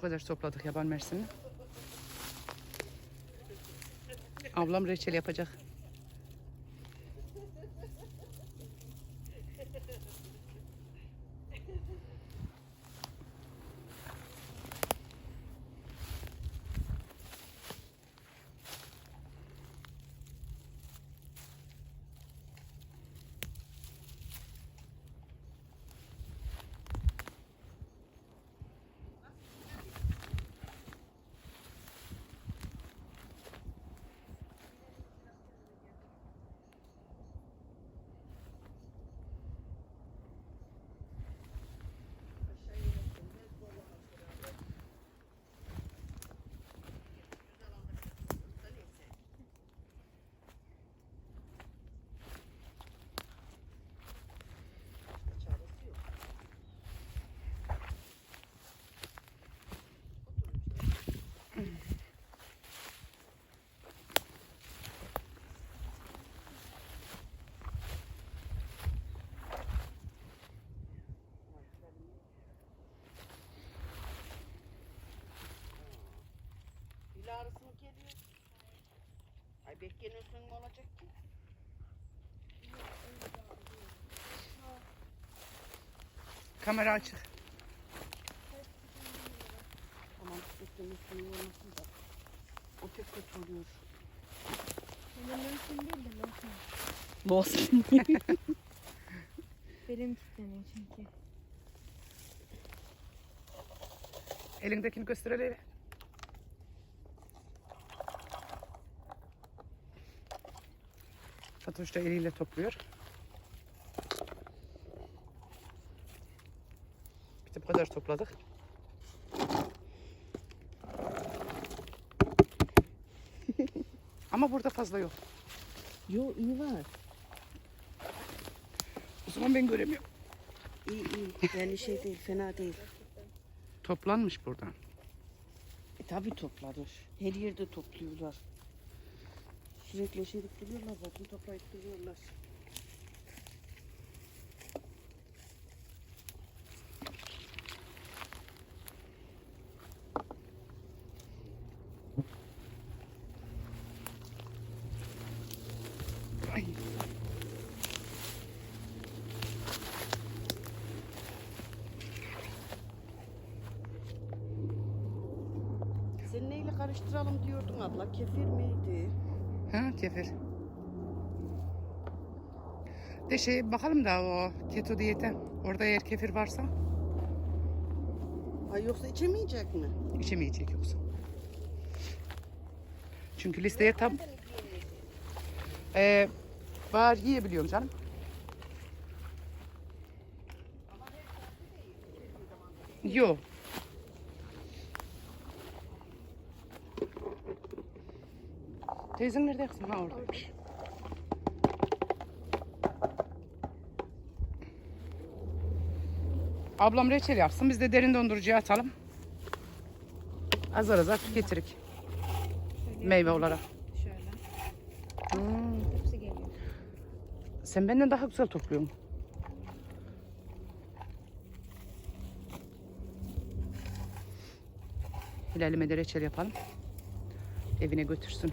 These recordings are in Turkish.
Bu kadar topladık yaban mersini. Ablam reçel yapacak. Ay bekleniyorsun ne olacak ki? Kamera açık. Aman bekleniyorsun ne olmasın da. O çok kötü oluyor. Benim mümkün değil de lokma. Olsun. Benim kilitleniyor çünkü. Elindekini gösterelim. Fatoş da eliyle topluyor. Bir de bu kadar topladık. Ama burada fazla yok. Yo iyi var. O zaman ben göremiyorum. İyi iyi. Yani şey değil fena değil. Toplanmış buradan. E tabi topladır. Her yerde topluyorlar. Sürekli şey duruyorlar zaten toplayıp duruyorlar. Sen neyle karıştıralım diyordun abla? Kefir miydi? Ha kefir. De şey bakalım da o keto diyete. Orada eğer kefir varsa Ay yoksa içemeyecek mi? içemeyecek yoksa. Çünkü listeye tam ee, var yiyebiliyorum canım. Yok. Teyzen nerede kızım? Ha oradaymış. Ablam reçel yapsın. Biz de derin dondurucuya atalım. Azar azar tüketirik. Meyve olarak. Sen benden daha güzel topluyorsun. Hilal'ime de reçel yapalım. Evine götürsün.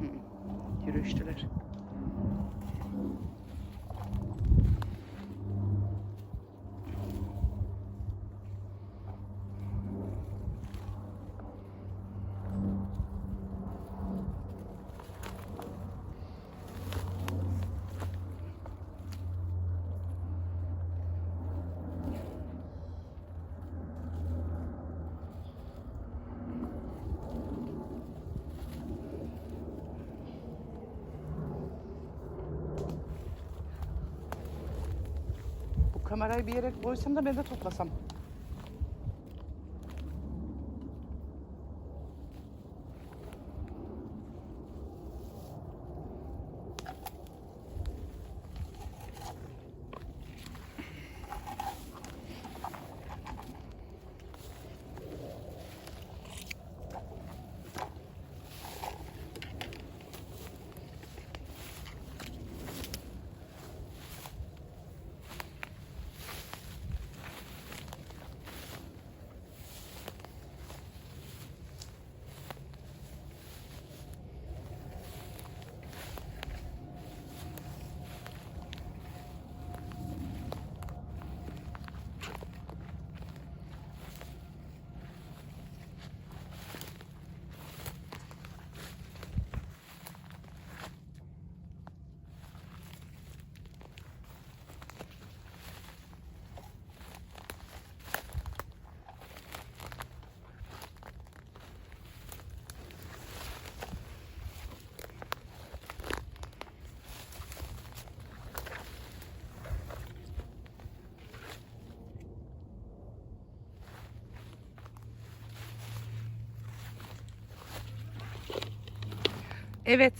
Hı, Yürüyüştüler. Bu kamerayı bir yere koysam da ben de toplasam. Evet.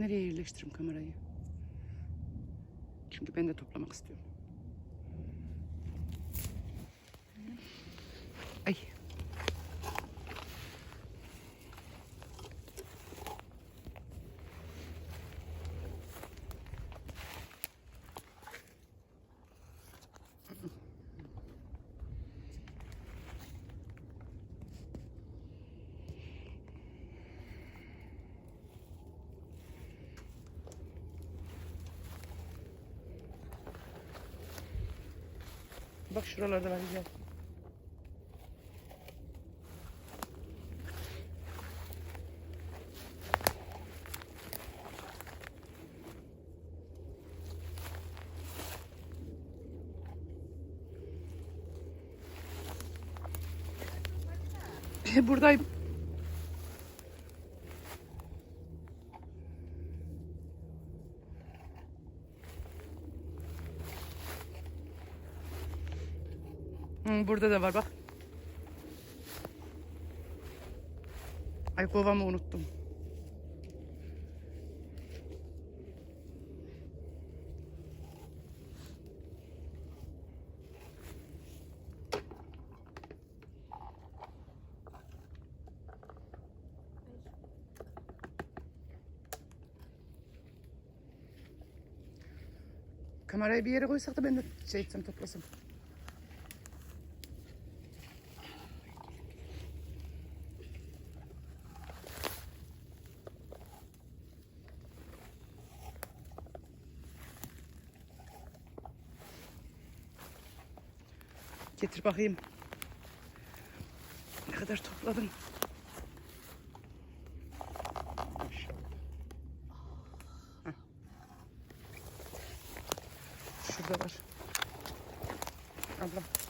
Nereye yerleştiririm kamerayı? Çünkü ben de toplamak istiyorum. Ay. Bak şuralarda var güzel. Buradayım. Burada da var bak. Ay kovamı unuttum. Kamerayı bir yere koysak da ben de şey etsem toplasam. Getir bakayım. Ne kadar topladım. Şurada var. Abla.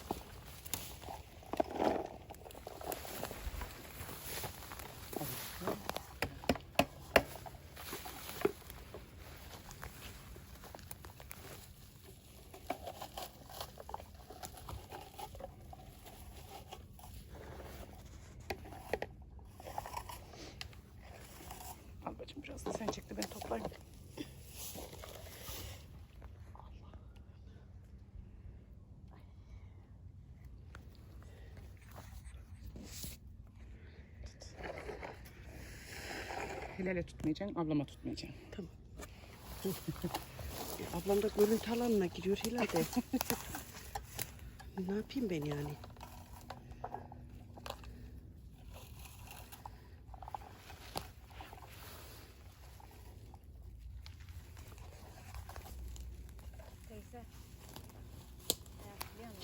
De ben toplayayım. Hilal'e tutmayacaksın, ablama tutmayacaksın. Ablam da görüntü alanına giriyor herhalde. ne yapayım ben yani?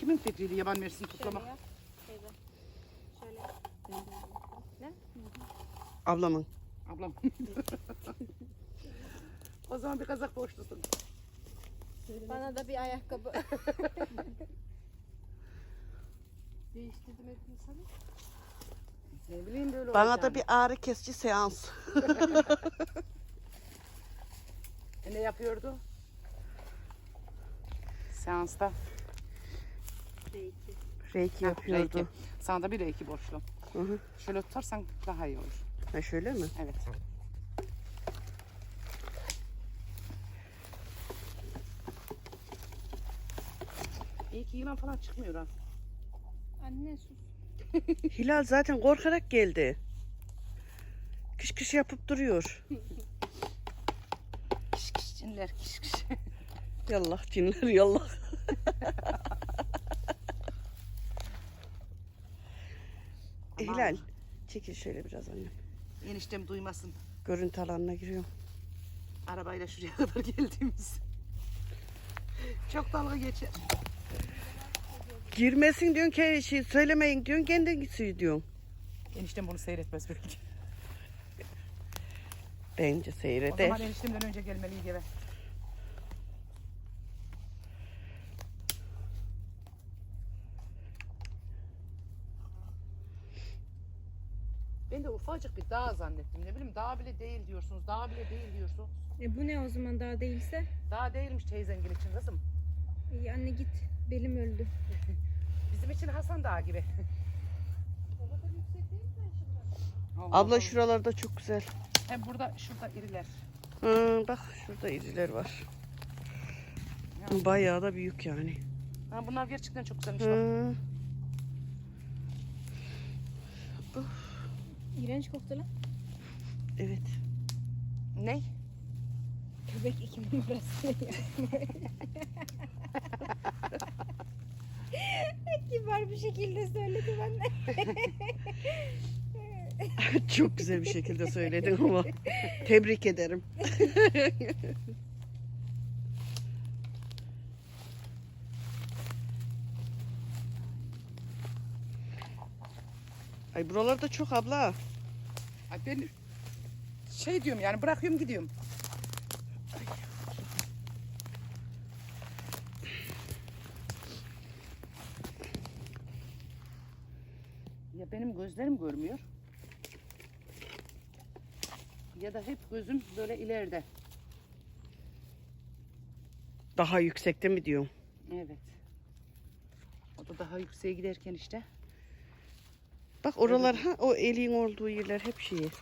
Kimin fikriydi yaban mersini toplamak? Şöyle yap. Teyze. Şöyle. Ne? Ablamın. Ablam. o zaman bir kazak borçlusun. Bana da bir ayakkabı. Değiştirdim hepini sana. Ne bileyim böyle Bana olacağını. da bir ağrı kesici seans. E, ne yapıyordu? Seansta. Reiki Ha, yapıyordu. reiki. Sana da bir reiki borçlu. Hı hı. Şöyle tutarsan daha iyi olur. Ha şöyle mi? Evet. İyi ki yılan falan çıkmıyor ha. Anne sus. Hilal zaten korkarak geldi. Kış kış yapıp duruyor. Çinler kiş kiş. Yallah cinler yallah. Hilal. Çekil şöyle biraz annem. Eniştem duymasın. Görüntü alanına giriyorum. Arabayla şuraya kadar geldiğimiz. Çok dalga geçer. Girmesin diyorsun ki şey söylemeyin diyorsun kendin gitsin diyorsun. Eniştem bunu seyretmez belki. Bence O zaman eniştemden önce gelmeliydi eve. Ben de ufacık bir dağ zannettim. Ne bileyim dağ bile değil diyorsunuz. Dağ bile değil diyorsunuz. E bu ne o zaman daha değilse? Dağ değilmiş teyzengil için kızım. İyi anne git. Belim öldü. Bizim için Hasan Dağı gibi. Allah Abla Allah. şuralarda çok güzel. Hem burada şurada iriler. Hı, bak şurada iriler var. Bayağı da büyük yani. Ha, bunlar gerçekten çok güzelmiş bak. İğrenç koktu lan. Evet. Ne? Köpek iki numarası. Kibar bir şekilde söyledim anne. Çok güzel bir şekilde söyledin ama tebrik ederim. Ay buralarda çok abla. Ay ben şey diyorum yani bırakıyorum gidiyorum. Ya benim gözlerim görmüyor. Ya da hep gözüm böyle ileride. Daha yüksekte mi diyorum? Evet. O da daha yükseğe giderken işte. Bak oralar ha o elin olduğu yerler hep şeyi.